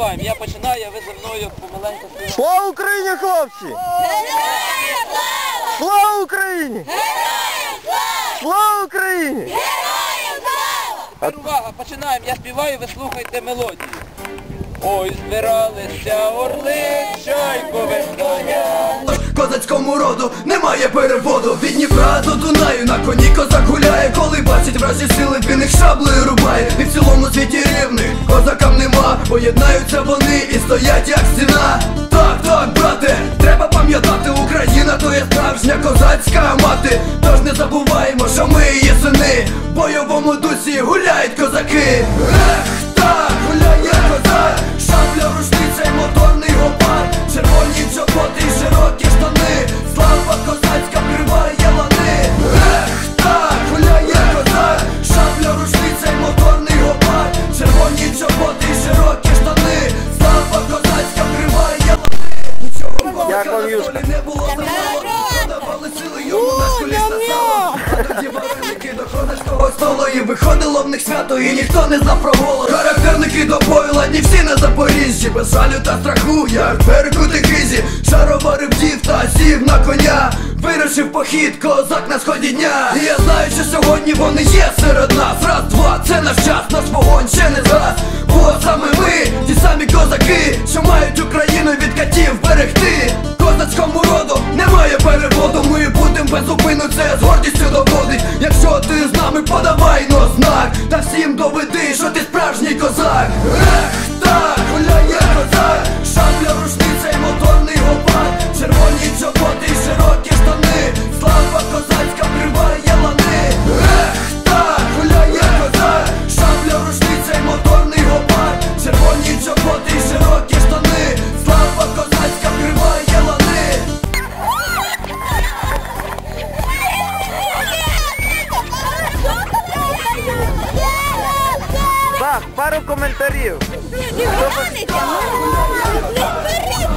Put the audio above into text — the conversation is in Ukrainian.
співаємо. Я починаю, а ви за мною помаленьку співаєте. Слава Україні, хлопці! Героям слава! Слава Україні! Героям слава! Слава Україні! Героям слава! Тепер увага, починаємо. Я співаю, ви слухайте мелодію. Ой, збиралися орли, чайку виганяли. Козацькому роду немає переводу Від Дніпра до Дунаю на коні козак гуляє Коли бачить вражі сили, він їх шаблею рубає І в цілому світі рівних козакам нема Поєднаються вони і стоять як стіна. Так, так, брате, треба пам'ятати Україна то є справжня козацька мати. Тож не забуваємо, що ми її сини. В бойовому дусі гуляють козаки. Ех, так, гуляє до козацького столу І виходило в них свято, і ніхто не знав про голод. Характерники до бою, ладні всі на Запоріжжі. Без жалю та страху, як перекути хизі Шаровари бдів та сів на коня. Вирушив похід, козак на сході дня. І я знаю, що сьогодні вони є серед нас. Раз, два, це наш час, наш вогонь ще не згас з доводить Якщо ти з нами, подавай но знак. Та всім доведи, що ти справжній козак. Ех, так, гуляє козак. Шабля, рушниця Так, пару коментарів. Пару коментарів. Це було